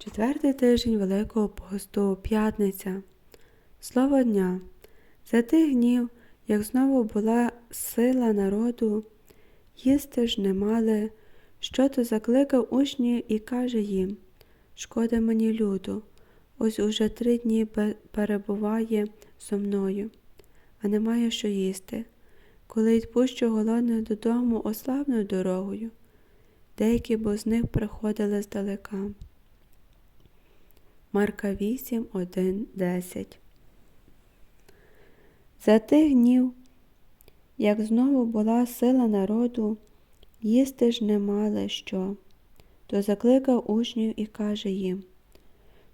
Четвертий тиждень Великого посту, п'ятниця. Слово дня. За тих днів, як знову була сила народу, їсти ж не мали, що то закликав учнів і каже їм Шкода мені люду, ось уже три дні перебуває зо мною, а немає що їсти. Коли відпущу голодних додому ославною дорогою, деякі бо з них приходили здалека. Марка 8, 1, 10 За тих днів, як знову була сила народу, їсти ж не мали що, то закликав учнів і каже їм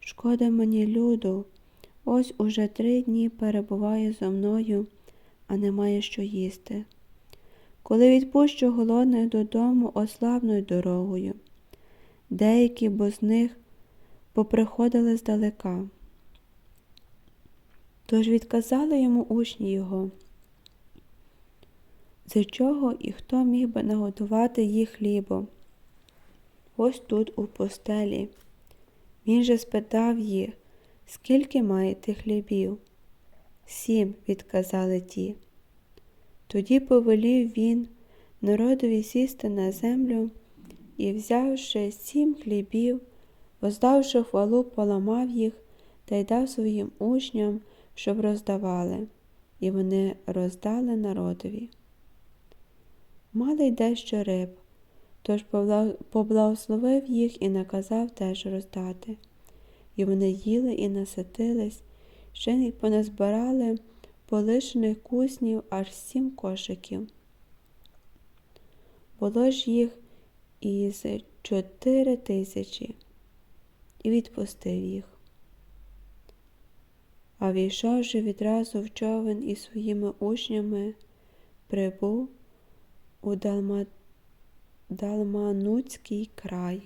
Шкода мені люду, ось уже три дні перебуває зо мною, а немає що їсти. Коли відпущу голодних додому ославною дорогою, деякі бо з них поприходили здалека. Тож відказали йому учні його, з чого і хто міг би нагодувати їх хлібом. Ось тут у постелі. Він же спитав їх, скільки маєте хлібів? Сім, відказали ті. Тоді повелів він народові сісти на землю і, взявши сім хлібів, воздавши хвалу, поламав їх та й дав своїм учням, щоб роздавали, і вони роздали народові. Мали й дещо риб, тож поблагословив їх і наказав теж роздати. І вони їли і наситились, ще й поназбирали полишених куснів аж сім кошиків. Було ж їх із чотири тисячі, і відпустив їх. А війшовши відразу в човен із своїми учнями, прибув у Далма... Далмануцький край.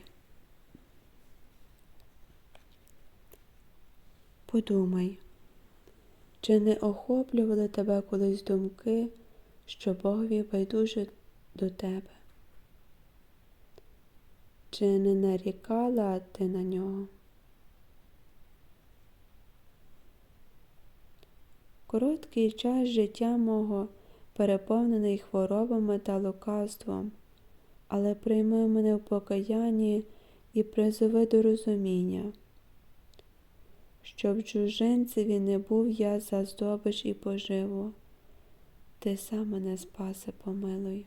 Подумай, чи не охоплювали тебе колись думки, що Богові байдуже до тебе? Чи не нарікала ти на нього? Короткий час життя мого переповнений хворобами та лукавством, але прийми мене в покаянні і призови до розуміння, щоб чужинцеві не був я за здобич і поживу. Ти сам мене спаси, помилуй.